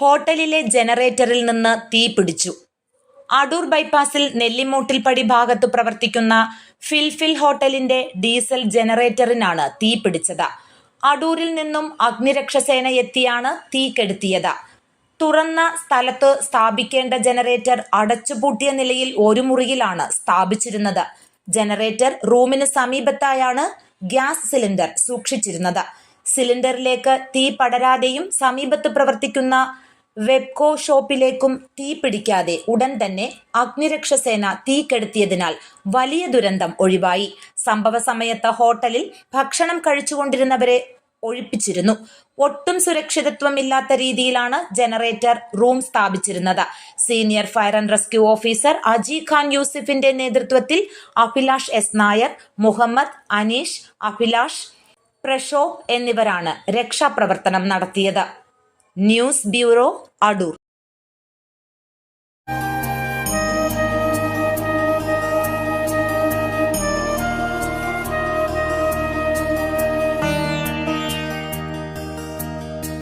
ഹോട്ടലിലെ ജനറേറ്ററിൽ നിന്ന് തീ പിടിച്ചു. അടൂർ ബൈപ്പാസിൽ നെല്ലിമൂട്ടിൽപ്പടി ഭാഗത്ത് പ്രവർത്തിക്കുന്ന ഫിൽഫിൽ ഹോട്ടലിന്റെ ഡീസൽ ജനറേറ്ററിനാണ് തീ പിടിച്ചത്. അടൂരിൽ നിന്നും അഗ്നിരക്ഷസേന എത്തിയാണ് തീ കെടുത്തിയത്. തുറന്ന സ്ഥലത്ത് സ്ഥാപിക്കേണ്ട ജനറേറ്റർ അടച്ചുപൂട്ടിയ നിലയിൽ ഒരു മുറിയിലാണ് സ്ഥാപിച്ചിരുന്നത്. ജനറേറ്റർ റൂമിന് സമീപത്തായാണ് ഗ്യാസ് സിലിണ്ടർ സൂക്ഷിച്ചിരുന്നത്. സിലിണ്ടറിലേക്ക് തീ പടരാതെയും സമീപത്ത് പ്രവർത്തിക്കുന്ന വെബ്കോ ഷോപ്പിലേക്കും തീ പിടിക്കാതെ ഉടൻ തന്നെ അഗ്നിരക്ഷസേന തീ കെടുത്തിയതിനാൽ വലിയ ദുരന്തം ഒഴിവായി. സംഭവ സമയത്ത് ഹോട്ടലിൽ ഭക്ഷണം കഴിച്ചുകൊണ്ടിരുന്നവരെ ഒഴിപ്പിച്ചിരുന്നു. ഒട്ടും സുരക്ഷിതത്വമില്ലാത്ത രീതിയിലാണ് generator room സ്ഥാപിച്ചിരുന്നത്. Senior fire and rescue officer Aji Khan യൂസിഫിന്റെ നേതൃത്വത്തിൽ അഭിലാഷ് എസ് നായർ മുഹമ്മദ് അനീഷ് അഭിലാഷ് പ്രഷോബ് എന്നിവരാണ് രക്ഷാപ്രവർത്തനം നടത്തിയത്. News bureau Adoor